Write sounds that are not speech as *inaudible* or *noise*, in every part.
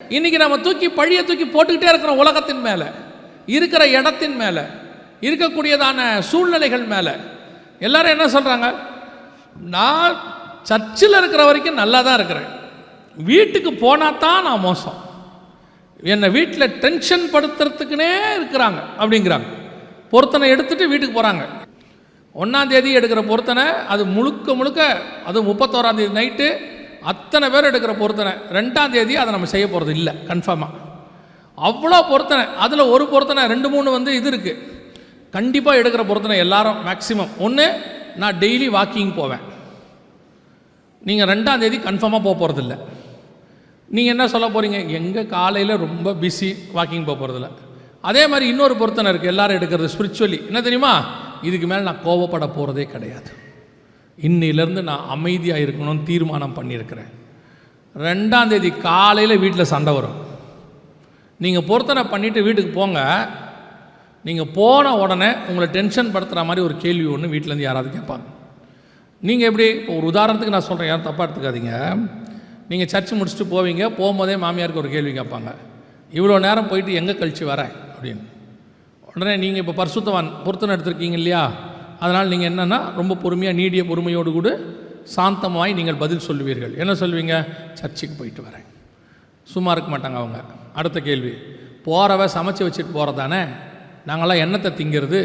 இன்னைக்கு நம்ம தூக்கி பழிய தூக்கி போட்டுக்கிட்டே இருக்கிறோம் உலகத்தின் மேலே இருக்கிற இடத்தின் மேலே இருக்கக்கூடியதான சூழ்நிலைகள் மேலே எல்லாரும் என்ன சொல்கிறாங்க நான் சர்ச்சில் இருக்கிற வரைக்கும் நல்லா தான் இருக்கிறேன். வீட்டுக்கு போனால் தான் நான் மோசம். என்னை வீட்டில் டென்ஷன் படுத்துறதுக்குனே இருக்கிறாங்க அப்படிங்கிறாங்க. பொருத்தனை எடுத்துட்டு வீட்டுக்கு போகிறாங்க ஒன்றாந்தேதி எடுக்கிற பொருத்தனை அது முழுக்க முழுக்க அது முப்பத்தோராந்தேதி நைட்டு அத்தனை பேர் எடுக்கிற பொருத்தனை. ரெண்டாம் தேதி அதை நம்ம செய்ய போகிறது இல்லை கன்ஃபார்மாக அவ்வளோ பொருத்தனை. அதில் ஒரு பொருத்தனை ரெண்டு மூணு வந்து இது இருக்குது கண்டிப்பாக எடுக்கிற பொருத்தனை எல்லாரும் மேக்ஸிமம் ஒன்று நான் டெய்லி வாக்கிங் போவேன். நீங்கள் ரெண்டாம் தேதி கன்ஃபார்மாக போக போகிறதில்ல நீங்கள் என்ன சொல்ல போகிறீங்க எங்கள் காலையில் ரொம்ப பிஸி வாக்கிங் போக போகிறதில்ல அதே மாதிரி இன்னொரு பொருத்தனை இருக்குது எல்லாரும் எடுக்கிறது ஸ்பிரிச்சுவலி என்ன தெரியுமா? இதுக்கு மேலே நான் கோவப்பட போகிறதே கிடையாது. இன்னிலேருந்து நான் அமைதியாக இருக்கணும்னு தீர்மானம் பண்ணியிருக்கிறேன். ரெண்டாம் தேதி காலையில் வீட்டில் சண்டை வரும். நீங்கள் பொருத்தனை பண்ணிவிட்டு வீட்டுக்கு போங்க. நீங்கள் போன உடனே உங்களை டென்ஷன் படுத்துகிற மாதிரி ஒரு கேள்வி ஒன்று வீட்டிலேருந்து யாராவது கேட்பாங்க. நீங்கள் எப்படி இப்போ ஒரு உதாரணத்துக்கு நான் சொல்கிறேன் யாரும் தப்பாக எடுத்துக்காதீங்க. நீங்கள் சர்ச் முடிச்சுட்டு போவீங்க போகும்போதே மாமியாருக்கு ஒரு கேள்வி கேட்பாங்க. இவ்வளோ நேரம் போயிட்டு எங்கே கழிச்சு வரேன் அப்படின்னு. உடனே நீங்கள் இப்போ பரிசுத்தவான் பொருத்தனை எடுத்திருக்கீங்க இல்லையா? அதனால் நீங்கள் என்னென்னா ரொம்ப பொறுமையாக நீடிய பொறுமையோடு கூட சாந்தமாய் நீங்கள் பதில் சொல்லுவீர்கள். என்ன சொல்லுவீங்க? சர்ச்சுக்கு போயிட்டு வரேன். சும்மா இருக்க மாட்டாங்க அவங்க. அடுத்த கேள்வி. போகிறவ சமைச்சு வச்சுட்டு போகிறதானே நாங்களாம் எண்ணத்தை திங்கிறது?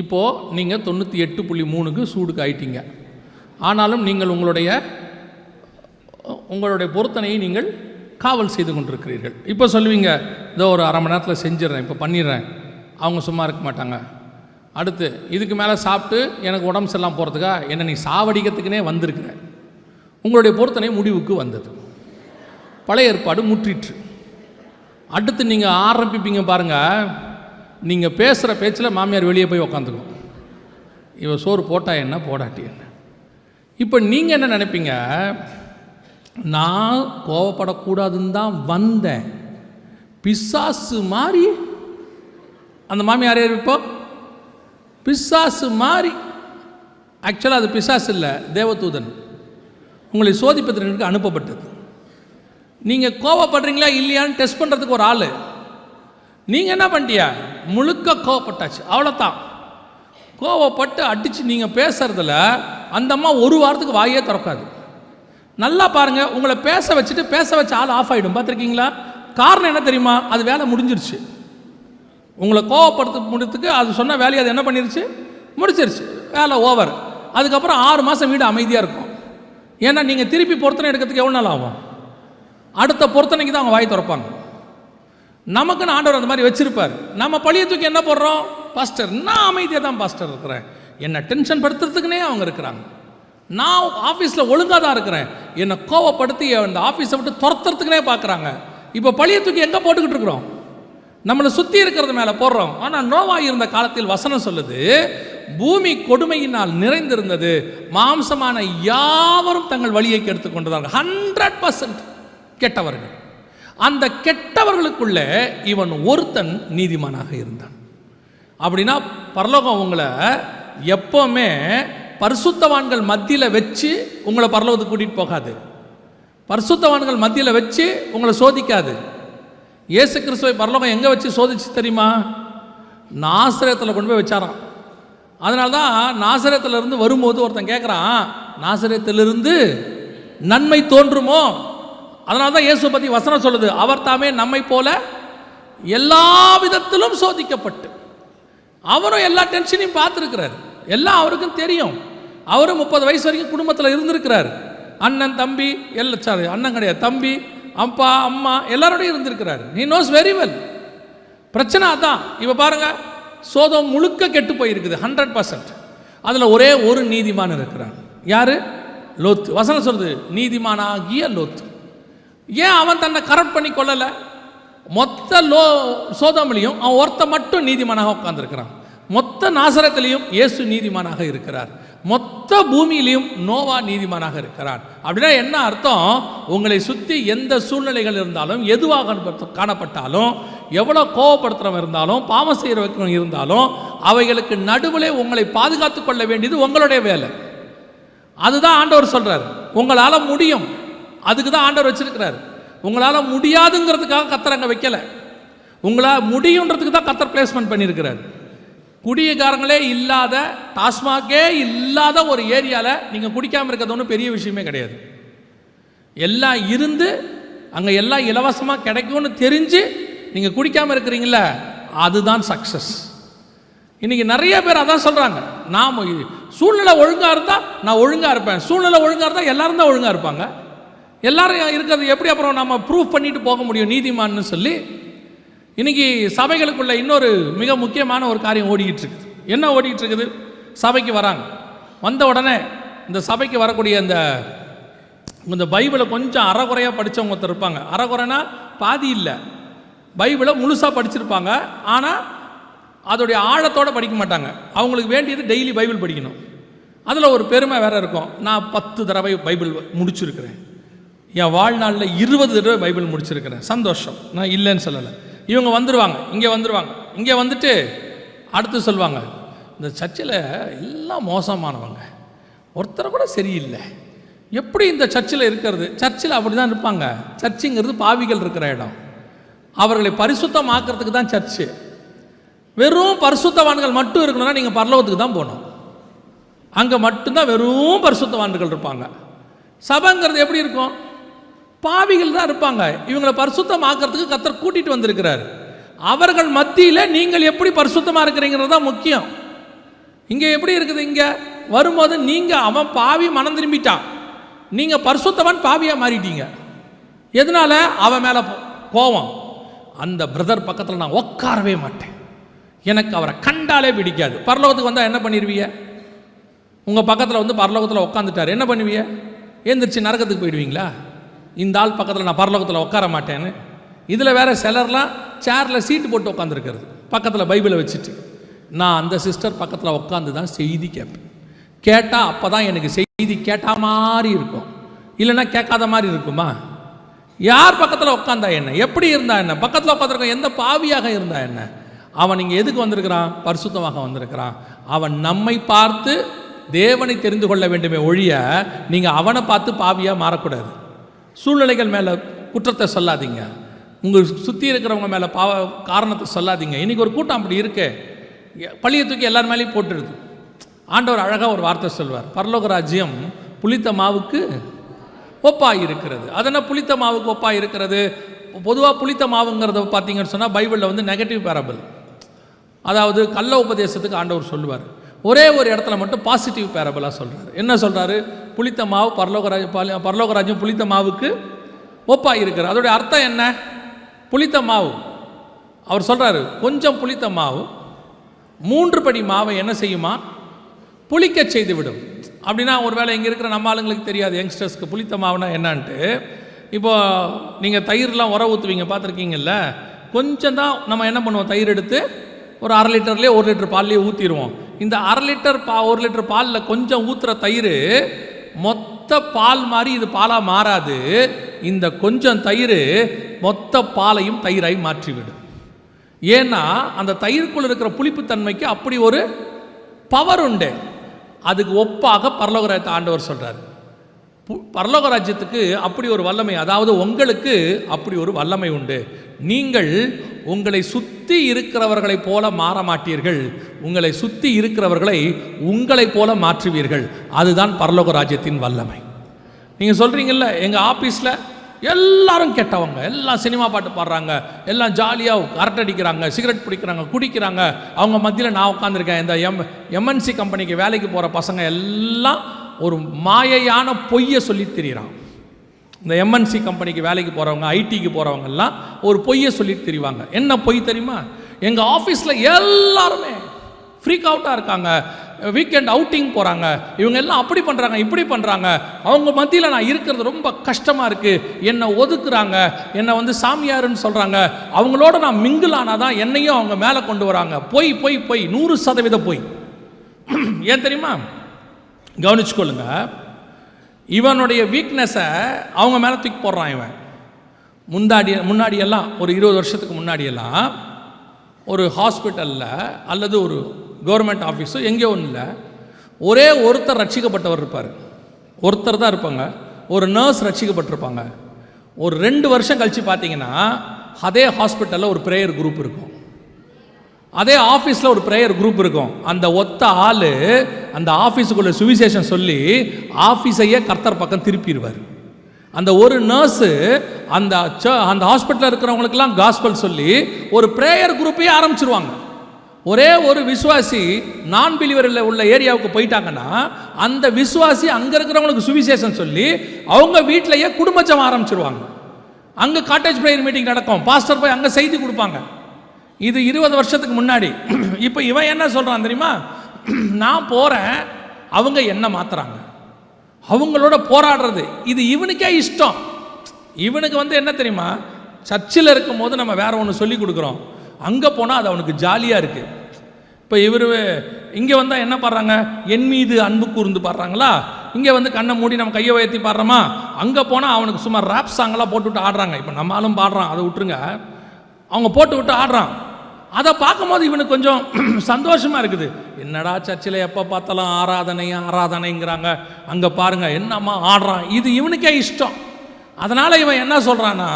இப்போது நீங்கள் தொண்ணூற்றி எட்டு புள்ளி மூணுக்கு சூடுக்கு ஆயிட்டீங்க. ஆனாலும் நீங்கள் உங்களுடைய உங்களுடைய பொருத்தனையை நீங்கள் காவல் செய்து கொண்டிருக்கிறீர்கள். இப்போ சொல்லுவீங்க இதோ ஒரு அரை மணி நேரத்தில் செஞ்சிடறேன் இப்போ பண்ணிடுறேன். அவங்க சும்மா இருக்க மாட்டாங்க. அடுத்து இதுக்கு மேலே சாப்பிட்டு எனக்கு உடம்பு சரியில்லாம போகிறதுக்கா என்னை நீ சாவடிக்கிறதுக்குனே வந்திருக்கிற. உங்களுடைய பொருத்தனை முடிவுக்கு வந்தது. பழைய ஏற்பாடு முற்றிற்று. அடுத்து நீங்கள் ஆரம்பிப்பீங்க பாருங்கள் நீங்கள் பேசுகிற பேச்சில் மாமியார் வெளியே போய் உக்காந்துக்கும். இவன் சோறு போட்டா என்ன போடாட்டி என்ன? இப்போ நீங்கள் என்ன நினைப்பீங்க? நான் கோவப்படக்கூடாதுன்னு தான் வந்தேன். பிசாசு மாதிரி. அந்த மாமியார் இருப்போம் பிசாசு மாதிரி ஆக்சுவலாக அது பிசாசு இல்லை தேவதூதன் உங்களை சோதிப்பதற்கு அனுப்பப்பட்டது. நீங்கள் கோவப்படுறீங்களா இல்லையான்னு டெஸ்ட் பண்ணுறதுக்கு ஒரு ஆள். நீங்கள் என்ன பண்ணிட்டியா? முழுக்க கோவப்பட்டாச்சு அவ்வளோதான் கோவப்பட்டு அடித்து நீங்கள் பேசுறதுல அந்த அம்மா ஒரு வாரத்துக்கு வாயே திறக்காது. நல்லா பாருங்கள் உங்களை பேச வச்சுட்டு பேச வச்ச ஆள் ஆஃப் ஆகிடும் பார்த்துருக்கீங்களா? காரணம் என்ன தெரியுமா? அது வேலை முடிஞ்சிருச்சு. உங்களை கோவப்படுத்த முடியறதுக்கு அது சொன்ன வேலையை அது என்ன பண்ணிருச்சு? முடிச்சிருச்சு. வேலை ஓவர் அதுக்கப்புறம் ஆறு மாதம் வீடு அமைதியாக இருக்கும். ஏன்னா நீங்கள் திருப்பி பொருத்தனை எடுக்கிறதுக்கு எவ்வளோ நாள் ஆகும்? அடுத்த பொருத்தனைக்கு தான் அவங்க வாய் திறப்பாங்க. நமக்குன்னு ஆண்டவர் அந்த மாதிரி வச்சுருப்பார். நம்ம பழிய தூக்கி என்ன போடுறோம்? பாஸ்டர் நான் அமைதியாக தான் பாஸ்டர் இருக்கிறேன். என்னை டென்ஷன் படுத்துறதுக்குனே அவங்க இருக்கிறாங்க. நான் ஆஃபீஸில் ஒழுங்காக தான் இருக்கிறேன். என்னை கோவப்படுத்தி அந்த ஆஃபீஸை விட்டு துரத்துறதுக்குனே பார்க்குறாங்க இப்போ பழிய தூக்கி எங்கே போட்டுக்கிட்டு இருக்கிறோம்? நம்மளை சுற்றி இருக்கிறது மேலே போடுறோம். ஆனால் நோவா இருந்த காலத்தில் வசனம் சொல்லுது பூமி கொடுமையினால் நிறைந்திருந்தது மாம்சமான யாவரும் தங்கள் வழியை கெடுத்து கொண்டதார்கள். ஹண்ட்ரட் பர்சன்ட் கெட்டவர்கள். அந்த கெட்டவர்களுக்குள்ள இவன் ஒருத்தன் நீதிமானாக இருந்தான். அப்படின்னா பரலோகம் உங்களை எப்போவுமே பரிசுத்தவான்கள் மத்தியில் வச்சு உங்களை பரலோகத்துக்கு கூட்டிகிட்டு போகாது. பரிசுத்தவான்கள் மத்தியில் வச்சு உங்களை சோதிக்காது. இயேசு கிறிஸ்துவை பரலோகம் எங்கே வச்சு சோதிச்சு தெரியுமா? நாசிரியத்தில் கொண்டு போய் வச்சாராம். அதனால தான் நாசிரியத்திலிருந்து வரும்போது ஒருத்தன் கேட்குறான் நாசிரியத்திலிருந்து நன்மை தோன்றுமோ? அதனால தான் இயேசு பற்றி வசனம் சொல்லுது அவர் தாமே நம்மை போல எல்லா விதத்திலும் சோதிக்கப்பட்டு. அவரும் எல்லா டென்ஷனையும் பார்த்துருக்கிறார். எல்லாம் அவருக்கும் தெரியும். அவரும் முப்பது வயசு வரைக்கும் குடும்பத்தில் இருந்திருக்கிறார். அண்ணன் தம்பி எல்லாம் சாரி அண்ணன் கிடையாது தம்பி அப்பா அம்மா எல்லாரோடையும் இருந்திருக்கிறார். நீ நோஸ் வெரி வெல் பிரச்சனை அதான். இப்போ பாருங்க சோதம் முழுக்க கெட்டு போயிருக்குது ஹண்ட்ரட் பர்சன்ட் அதில் ஒரே ஒரு நீதிமான் இருக்கிறான். யார்? லோத்து. வசனம் சொல்கிறது நீதிமானாகிய லோத்து. ஏன் அவன் தன்னை கரெக்ட் பண்ணி கொள்ளலை மொத்த லோ சோதமிலையும் அவன் ஒருத்த மட்டும் நீதிமானாக உட்காந்துருக்கிறான் மொத்த நாசரத்திலையும் இயேசு நீதிமானாக இருக்கிறார். மொத்த பூமியிலையும் நோவா நீதிமானாக இருக்கிறார். அப்படின்னா என்ன அர்த்தம்? உங்களை சுற்றி எந்த சூழ்நிலைகள் இருந்தாலும் எதுவாக காணப்பட்டாலும் எவ்வளோ கோவப்படுத்துகிறவன் இருந்தாலும் பாவம் செய்கிறவங்க இருந்தாலும் அவைகளுக்கு நடுவில் உங்களை பாதுகாத்து கொள்ள வேண்டியது உங்களுடைய வேலை. அதுதான் ஆண்டவர் சொல்கிறார் உங்களால் முடியும். அதுக்கு தான் ஆண்டவர் வச்சிருக்கிறார். உங்களால் முடியாதுங்கிறதுக்காக கத்தர் அங்கே வைக்கலை. உங்களால் முடியுன்றதுக்கு தான் கத்தர் பிளேஸ்மெண்ட் பண்ணியிருக்கிறார். குடியக்காரங்களே இல்லாத டாஸ்மாகே இல்லாத ஒரு ஏரியாவில் நீங்கள் குடிக்காமல் இருக்கிறது ஒன்றும் பெரிய விஷயமே கிடையாது. எல்லாம் இருந்து அங்கே எல்லாம் இலவசமாக கிடைக்கும்னு தெரிஞ்சு நீங்கள் குடிக்காமல் இருக்கிறீங்கள அதுதான் சக்ஸஸ் இன்றைக்கி நிறைய பேர் அதான் சொல்கிறாங்க நாம் சூழ்நிலை ஒழுங்காக இருந்தால் நான் ஒழுங்காக இருப்பேன். சூழ்நிலை ஒழுங்காக இருந்தால் எல்லோரும் தான் ஒழுங்காக இருப்பாங்க. எல்லாரும் இருக்கிறது எப்படி அப்புறம் நம்ம ப்ரூவ் பண்ணிட்டு போக முடியும் நீதிமான்னு சொல்லி இன்னைக்கு சபைகளுக்குள்ள இன்னொரு மிக முக்கியமான ஒரு காரியம் ஓடிக்கிட்டு இருக்குது. என்ன ஓடிக்கிட்டு இருக்குது? சபைக்கு வராங்க. வந்த உடனே இந்த சபைக்கு வரக்கூடிய இந்த இந்த பைபிளை கொஞ்சம் அறகுறையாக படித்தவங்க ஒருத்தர் இருப்பாங்க. அறகுறைனா பாதி இல்லை. பைபிளை முழுசாக படிச்சிருப்பாங்க. ஆனால் அதோடைய ஆழத்தோடு படிக்க மாட்டாங்க. அவங்களுக்கு வேண்டியது டெய்லி பைபிள் படிக்கணும். அதில் ஒரு பெருமை வேறு இருக்கும். நான் பத்து தடவை பைபிள் முடிச்சிருக்கிறேன். என் வாழ்நாளில் இருபது தடவை பைபிள் முடிச்சிருக்கிறேன். சந்தோஷம். நான் இல்லைன்னு சொல்லலை. இவங்க வந்துடுவாங்க இங்கே வந்துடுவாங்க இங்கே வந்துட்டு அடுத்து சொல்லுவாங்க இந்த சர்ச்சில் எல்லாம் மோசமானவங்க. ஒருத்தர் கூட சரியில்லை. எப்படி இந்த சர்ச்சில் இருக்கிறது? சர்ச்சில் அப்படி தான் இருப்பாங்க. சர்ச்சுங்கிறது பாவிகள் இருக்கிற இடம். அவர்களை பரிசுத்தமாக்குறதுக்கு தான் சர்ச்சு. வெறும் பரிசுத்தவான்கள் மட்டும் இருக்கணும்னா நீங்கள் பரலோகத்துக்கு தான் போகணும். அங்கே மட்டும்தான் வெறும் பரிசுத்தவான்கள் இருப்பாங்க. சபைங்கிறது எப்படி இருக்கும்? பாவிகள் தான் இருப்பாங்க. இவங்களை பரிசுத்தமாக்குறதுக்கு கத்தர் கூட்டிட்டு வந்திருக்கிறார். அவர்கள் மத்தியில் நீங்கள் எப்படி பரிசுத்தமாக இருக்கிறீங்கிறது தான் முக்கியம். இங்கே எப்படி இருக்குது இங்கே? வரும்போது நீங்கள் அவன் பாவி மனம் திரும்பிட்டான். நீங்கள் பரிசுத்தவன் பாவியாக மாறிட்டீங்க. எதனால? அவன் மேலே கோவம். அந்த பிரதர் பக்கத்தில் நான் உட்காரவே மாட்டேன். எனக்கு அவரை கண்டாலே பிடிக்காது. பரலோகத்துக்கு வந்தால் என்ன பண்ணிடுவீங்க உங்கள் பக்கத்தில் வந்து பரலோகத்தில் உட்காந்துட்டார் என்ன பண்ணுவீங்க? எந்திரிச்சு நரகத்துக்கு போயிடுவீங்களா? இந்த ஆள் பக்கத்தில் நான் பரலோகத்தில் உட்கார மாட்டேன்னு. இதில் வேற சிலர்லாம் சேரில் சீட்டு போட்டு உட்காந்துருக்கிறது பக்கத்தில் பைபிளை வச்சுட்டு. நான் அந்த சிஸ்டர் பக்கத்தில் உட்காந்து தான் செய்தி கேட்பேன். கேட்டால் அப்போ தான் எனக்கு செய்தி கேட்டால் மாதிரி இருக்கும். இல்லைன்னா கேட்காத மாதிரி இருக்குமா? யார் பக்கத்தில் உட்காந்தா என்ன? எப்படி இருந்தா என்ன? பக்கத்தில் உட்காந்துருக்க எந்த பாவியாக இருந்தா என்ன? அவன் இங்கே எதுக்கு வந்திருக்கிறான்? பரிசுத்தமாக வந்திருக்கிறான். அவன் நம்மை பார்த்து தேவனை தெரிந்து கொள்ள வேண்டுமே ஒழிய நீங்கள் அவனை பார்த்து பாவியாக மாறக்கூடாது. சூழ்நிலைகள் மேலே குற்றத்தை சொல்லாதீங்க. உங்கள் சுற்றி இருக்கிறவங்க மேலே பாவ காரணத்தை சொல்லாதீங்க. இன்றைக்கி ஒரு கூட்டம் அப்படி இருக்கு. பள்ளியை தூக்கி எல்லார் மேலேயும் போட்டுடுது ஆண்டவர் அழகாக ஒரு வார்த்தை சொல்வார். பரலோக ராஜ்யம் புளித்த மாவுக்கு ஒப்பாய் இருக்கிறது. அதென்ன புளித்த மாவுக்கு ஒப்பாக இருக்கிறது? பொதுவாக புளித்த மாவுங்கிறத பார்த்தீங்கன்னு சொன்னால் பைபிளில் வந்து நெகட்டிவ் பேரபிள் அதாவது கள்ள உபதேசத்துக்கு ஆண்டவர் சொல்லுவார். ஒரே ஒரு இடத்துல மட்டும் பாசிட்டிவ் பேரபிளாக சொல்கிறார் என்ன சொல்கிறாரு புளித்த மாவு பரலோகராஜ் பரலோகராஜும் புளித்த மாவுக்கு ஒப்பாக இருக்கிறார். அதோடைய அர்த்தம் என்ன? புளித்த மாவு. அவர் சொல்கிறாரு கொஞ்சம் புளித்த மாவு மூன்று படி மாவை என்ன செய்யுமா? புளிக்க செய்து விடும் அப்படின்னா ஒருவேளை இங்கே இருக்கிற நம்ம ஆளுங்களுக்கு தெரியாது யங்ஸ்டர்ஸ்க்கு புளித்த மாவுனா என்னான்ட்டு. இப்போது நீங்கள் தயிர்லாம் உர ஊற்றுவீங்க பார்த்துருக்கீங்கல்ல? கொஞ்சம் தான் நம்ம என்ன பண்ணுவோம்? தயிர் எடுத்து ஒரு அரை லிட்டர்லேயே ஒரு லிட்டர் பால்லேயே ஊற்றிடுவோம் இந்த அரை லிட்டர் பா ஒரு லிட்டர் பாலில் கொஞ்சம் ஊற்றுற தயிர் மொத்த பால் மாதிரி இது பாலாக மாறாது. இந்த கொஞ்சம் தயிர் மொத்த பாலையும் தயிராய் மாற்றிவிடும். ஏன்னா அந்த தயிருக்குள் இருக்கிற புளிப்புத்தன்மைக்கு அப்படி ஒரு பவர் உண்டு. அதுக்கு ஒப்பாக பரலோகராஜத்தை ஆண்டவர் சொல்கிறார் பரலோக ராஜ்யத்துக்கு அப்படி ஒரு வல்லமை அதாவது உங்களுக்கு அப்படி ஒரு வல்லமை உண்டு. நீங்கள் உங்களை சுற்றி இருக்கிறவர்களைப் போல மாற மாட்டீர்கள். உங்களை சுற்றி இருக்கிறவர்களை உங்களைப் போல மாற்றுவீர்கள். அதுதான் பரலோக ராஜ்யத்தின் வல்லமை. நீங்கள் சொல்கிறீங்கல்ல எங்கள் ஆஃபீஸில் எல்லாரும் கெட்டவங்க எல்லாம் சினிமா பாட்டு பாடுறாங்க எல்லாம் ஜாலியாக அரட்டை அடிக்கிறாங்க சிகரெட் பிடிக்கிறாங்க குடிக்கிறாங்க. அவங்க மத்தியில் நான் உட்காந்துருக்கேன் இந்த எம் எம்என்சி கம்பெனிக்கு வேலைக்கு போகிற பசங்க எல்லாம் ஒரு மாயையான பொய்யை சொல்லி திரியிறான். இந்த எம்என்சி கம்பெனிக்கு வேலைக்கு போகிறவங்க ஐடிக்கு போகிறவங்கெல்லாம் ஒரு பொய்யை சொல்லிட்டு திரிவாங்க. என்ன பொய் தெரியுமா? எங்கள் ஆஃபீஸில் எல்லாருமே ஃப்ரீக் அவுட்டாக இருக்காங்க. வீக்கெண்ட் அவுட்டிங் போகிறாங்க இவங்க எல்லாம் அப்படி பண்ணுறாங்க இப்படி பண்ணுறாங்க அவங்க மத்தியில் நான் இருக்கிறது ரொம்ப கஷ்டமாக இருக்குது என்னை ஒதுக்குறாங்க. என்னை வந்து சாமியாருன்னு சொல்கிறாங்க அவங்களோட நான் மிங்கிள் ஆனால் தான் என்னையும் அவங்க மேலே கொண்டு வராங்க. பொய் பொய் பொய். நூறு சதவீத பொய். *clears throat* ஏன் தெரியுமா? கவனிச்சுக்கொள்ளுங்க. இவனுடைய வீக்னஸை அவங்க மேலே தூக்கி போடுறான் இவன். முந்தாடி முன்னாடியெல்லாம் ஒரு இருபது வருஷத்துக்கு முன்னாடியெல்லாம் ஒரு ஹாஸ்பிட்டலில் அல்லது ஒரு கவர்மெண்ட் ஆஃபீஸோ எங்கேயோ ஒன்றும் இல்லை. ஒரே ஒருத்தர் ரட்சிக்கப்பட்டவர் இருப்பார். ஒருத்தர் தான் இருப்பாங்க. ஒரு நர்ஸ் ரட்சிக்கப்பட்டிருப்பாங்க. ஒரு ரெண்டு வருஷம் கழித்து பார்த்தீங்கன்னா அதே ஹாஸ்பிட்டலில் ஒரு ப்ரேயர் குரூப் இருக்கும். அதே ஆஃபீஸில் ஒரு ப்ரேயர் குரூப் இருக்கும். அந்த ஒத்த ஆள் அந்த ஆஃபீஸுக்குள்ள சுவிசேஷன் சொல்லி ஆஃபீஸையே கர்த்தர் பக்கம் திருப்பிடுவார். அந்த ஒரு நர்ஸு அந்த ச- அந்த ஹாஸ்பிட்டலில் இருக்கிறவங்களுக்கெல்லாம் காஸ்பல் சொல்லி ஒரு ப்ரேயர் குரூப்பையே ஆரம்பிச்சிருவாங்க. ஒரே ஒரு விசுவாசி நான் பிலிவரில் உள்ள ஏரியாவுக்கு போயிட்டாங்கன்னா அந்த விசுவாசி அங்கே இருக்கிறவங்களுக்கு சுவிசேஷம் சொல்லி அவங்க வீட்டிலையே குடும்பச்சம் ஆரம்பிச்சிருவாங்க. அங்கே காட்டேஜ் ப்ரேயர் மீட்டிங் நடக்கும். பாஸ்டர் போய் அங்கே செய்தி கொடுப்பாங்க. இது இருபது வருஷத்துக்கு முன்னாடி. இப்போ இவன் என்ன சொல்கிறான் தெரியுமா? நான் போகிறேன் அவங்க என்ன மாற்றுறாங்க அவங்களோட போராடுறது. இது இவனுக்கே இஷ்டம். இவனுக்கு வந்து என்ன தெரியுமா? சர்ச்சில் இருக்கும் போது நம்ம வேற ஒன்று சொல்லி கொடுக்குறோம். அங்கே போனால் அது அவனுக்கு ஜாலியாக இருக்குது இப்போ இவர் இங்கே வந்தால் என்ன பாடுறாங்க? என் மீது அன்பு கூர்ந்து பாடுறாங்களா? இங்கே வந்து கண்ணை மூடி நம்ம கையை உயர்த்தி பாடுறோமா? அங்கே போனால் அவனுக்கு சும்மா ரேப் சாங்கெல்லாம் போட்டு விட்டு ஆடுறாங்க. இப்போ நம்மளும் பாடுறான். அதை விட்டுருங்க. அவங்க போட்டு விட்டு ஆடுறான். அதை பார்க்கும்போது இவனுக்கு கொஞ்சம் *clears throat* சந்தோஷமா இருக்குது. என்னடா சர்ச்சில் எப்போ பார்த்தாலும் ஆராதனை ஆராதனைங்கிறாங்க. அங்கே பாருங்க என்னம்மா ஆடுறான். இது இவனுக்கே இஷ்டம். அதனால் இவன் என்ன சொல்கிறான்னா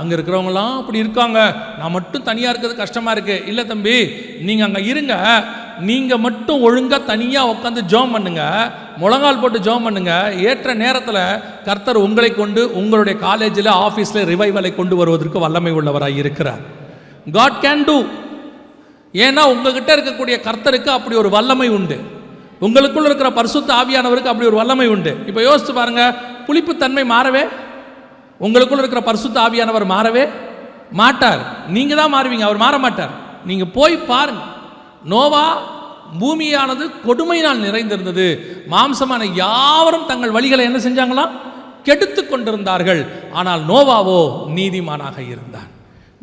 அங்கே இருக்கிறவங்களாம் அப்படி இருக்காங்க. நான் மட்டும் தனியாக இருக்கிறது கஷ்டமாக இருக்குது இல்லை தம்பி நீங்கள் அங்கே இருங்க. நீங்கள் மட்டும் ஒழுங்காக தனியாக உட்காந்து ஜோம் பண்ணுங்க முழங்கால் போட்டு ஜோம் பண்ணுங்க ஏற்ற நேரத்தில் கர்த்தர் உங்களை கொண்டு உங்களுடைய காலேஜில் ஆஃபீஸில் ரிவைவலை கொண்டு வருவதற்கு வல்லமை உள்ளவராக இருக்கிறார். காட் கேன் டூ ஏன்னா உங்ககிட்ட இருக்கக்கூடிய கர்த்தருக்கு அப்படி ஒரு வல்லமை உண்டு. உங்களுக்குள்ள இருக்கிற பரிசுத்த ஆவியானவருக்கு அப்படி ஒரு வல்லமை உண்டு. இப்போ யோசித்து பாருங்க புளிப்புத்தன்மை மாறவே? உங்களுக்குள்ள இருக்கிற பரிசுத்த ஆவியானவர் மாறவே? மாட்டார். நீங்கள் தான் மாறுவீங்க அவர் மாற மாட்டார். நீங்கள் போய் பாருங்கள் நோவா பூமியானது கொடுமையினால் நிறைந்திருந்தது. மாம்சமான யாவரும் தங்கள் வழிகளை என்ன செஞ்சாங்களாம் கெடுத்து கொண்டிருந்தார்கள். ஆனால் நோவாவோ நீதிமானாக இருந்தான்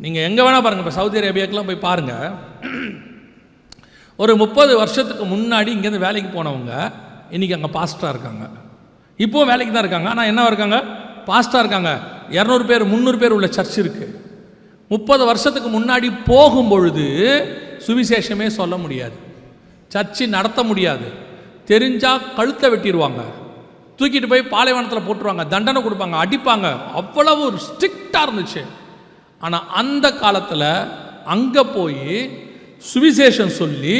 நீங்கள் எங்கே வேணால் பாருங்கள் இப்போ சவுதி அரேபியாக்கெல்லாம் போய் பாருங்கள் ஒரு முப்பது வருஷத்துக்கு முன்னாடி இங்கேருந்து வேலைக்கு போனவங்க இன்றைக்கி அங்கே பாஸ்டராக இருக்காங்க. இப்போ வேலைக்கு தான் இருக்காங்க. ஆனால் என்ன இருக்காங்க? பாஸ்டராக இருக்காங்க. இரநூறு பேர் முந்நூறு பேர் உள்ள சர்ச் இருக்குது முப்பது வருஷத்துக்கு முன்னாடி போகும்பொழுது சுவிசேஷமே சொல்ல முடியாது. சர்ச்சு நடத்த முடியாது. தெரிஞ்சால் கழுத்தை வெட்டிடுவாங்க தூக்கிட்டு போய் பாலைவனத்தில் போட்டுருவாங்க. தண்டனை கொடுப்பாங்க அடிப்பாங்க. அவ்வளவு ஒரு ஸ்ட்ரிக்டாக இருந்துச்சு. ஆனால் அந்த காலத்தில் அங்கே போய் சுவிசேஷம் சொல்லி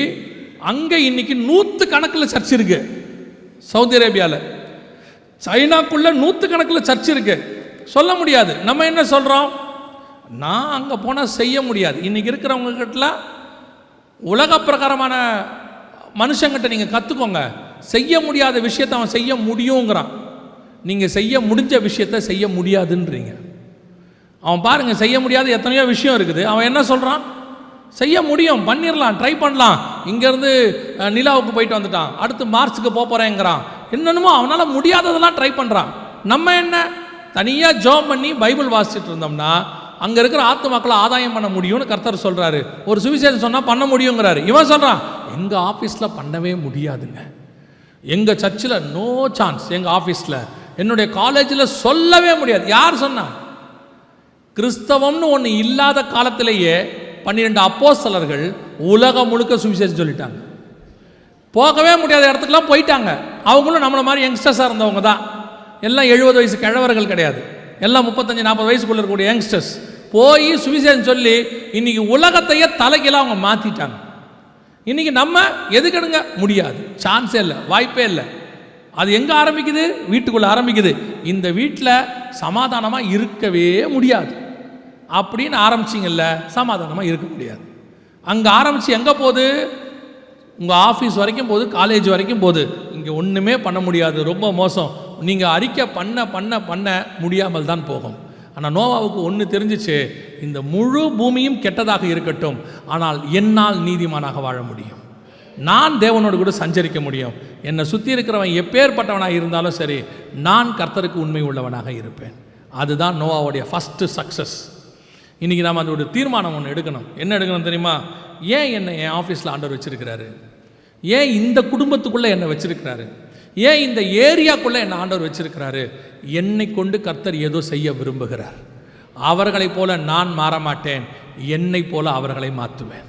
அங்கே இன்னைக்கு நூற்று கணக்கில் சர்ச் இருக்கு. சவுதி அரேபியாவில் சைனாக்குள்ள நூற்று கணக்கில் சர்ச் இருக்கு. சொல்ல முடியாது. நம்ம என்ன சொல்கிறோம் நான் அங்கே போனால் செய்ய முடியாது. இன்றைக்கி இருக்கிறவங்க கிட்டலாம் உலக பிரகாரமான மனுஷங்கிட்ட நீங்கள் கற்றுக்கோங்க செய்ய முடியாத விஷயத்தை அவன் செய்ய முடியுங்கிறான். நீங்கள் செய்ய முடிஞ்ச விஷயத்தை செய்ய முடியாதுன்றீங்க. அவன் பாருங்க செய்ய முடியாத எத்தனையோ விஷயம் இருக்குது. அவன் என்ன சொல்கிறான் செய்ய முடியும் பண்ணிடலாம் ட்ரை பண்ணலாம். இங்கேருந்து நிலாவுக்கு போயிட்டு வந்துட்டான். அடுத்து மார்ச்சுக்கு போக போகிறேங்கிறான் என்னென்னமோ அவனால் முடியாததெல்லாம் ட்ரை பண்ணுறான் நம்ம என்ன? தனியாக ஜோம் பண்ணி பைபிள் வாசிச்சுட்டு இருந்தோம்னா அங்கே இருக்கிற ஆத்மாக்களை ஆதாயம் பண்ண முடியும்னு கர்த்தர் சொல்கிறாரு ஒரு சுவிசேஷம் சொன்னால் பண்ண முடியுங்கிறாரு. இவன் சொல்கிறான் எங்கள் ஆஃபீஸில் பண்ணவே முடியாதுங்க. எங்கள் சர்ச்சில் நோ சான்ஸ் எங்கள் ஆஃபீஸில் என்னுடைய காலேஜில் சொல்லவே முடியாது. யார் சொன்னா? கிறிஸ்தவம்னு ஒன்று இல்லாத காலத்திலேயே பன்னிரெண்டு அப்போஸ்தலர்கள் உலகம் முழுக்க சுவிசேஷம் சொல்லிட்டாங்க. போகவே முடியாத இடத்துக்குலாம் போயிட்டாங்க. அவங்களும் நம்மளை மாதிரி யங்ஸ்டர்ஸாக இருந்தவங்க தான். எல்லாம் எழுபது வயசு கிழவர்கள் கிடையாது. எல்லாம் முப்பத்தஞ்சு நாற்பது வயசுக்குள்ள இருக்கக்கூடிய யங்ஸ்டர்ஸ். போய் சுவிசேஷம் சொல்லி இன்னைக்கு உலகத்தையே தலைகீழ அவங்க மாற்றிட்டாங்க இன்னைக்கு நம்ம எதுக்கெடுங்க? முடியாது. சான்ஸே இல்லை. வாய்ப்பே இல்லை. அது எங்கே ஆரம்பிக்குது? வீட்டுக்குள்ளே ஆரம்பிக்குது. இந்த வீட்டில் சமாதானமாக இருக்கவே முடியாது. அப்படின்னு ஆரம்பிச்சிங்கல்ல சமாதானமாக இருக்க முடியாது. அங்கே ஆரம்பித்து எங்கே போகுது? உங்கள் ஆஃபீஸ் வரைக்கும் போகுது காலேஜ் வரைக்கும் போகுது. இங்கே ஒன்றுமே பண்ண முடியாது. ரொம்ப மோசம். நீங்கள் அறிக்கை பண்ண பண்ண பண்ண முடியாமல் தான் போகும். ஆனால் நோவாவுக்கு ஒன்று தெரிஞ்சிச்சு இந்த முழு பூமியும் கெட்டதாக இருக்கட்டும் ஆனால் என்னால் நீதிமானாக வாழ முடியும். நான் தேவனோடு கூட சஞ்சரிக்க முடியும். என்னை சுற்றி இருக்கிறவன் எப்பேற்பட்டவனாக இருந்தாலும் சரி நான் கர்த்தருக்கு உண்மை உள்ளவனாக இருப்பேன். அதுதான் நோவாவுடைய ஃபஸ்ட்டு சக்ஸஸ் இன்றைக்கி நாம் அதோட தீர்மானம் ஒன்று எடுக்கணும். என்ன எடுக்கணும் தெரியுமா? ஏன் என்னை என் ஆஃபீஸில் ஆண்டவர் வச்சிருக்கிறாரு? ஏன் இந்த குடும்பத்துக்குள்ளே என்னை வச்சுருக்கிறாரு? ஏன் இந்த ஏரியாக்குள்ளே என்ன ஆண்டவர் வச்சிருக்கிறாரு? என்னை கொண்டு கர்த்தர் ஏதோ செய்ய விரும்புகிறார். அவர்களைப் போல நான் மாற மாட்டேன். என்னைப் போல அவர்களை மாற்றுவேன்.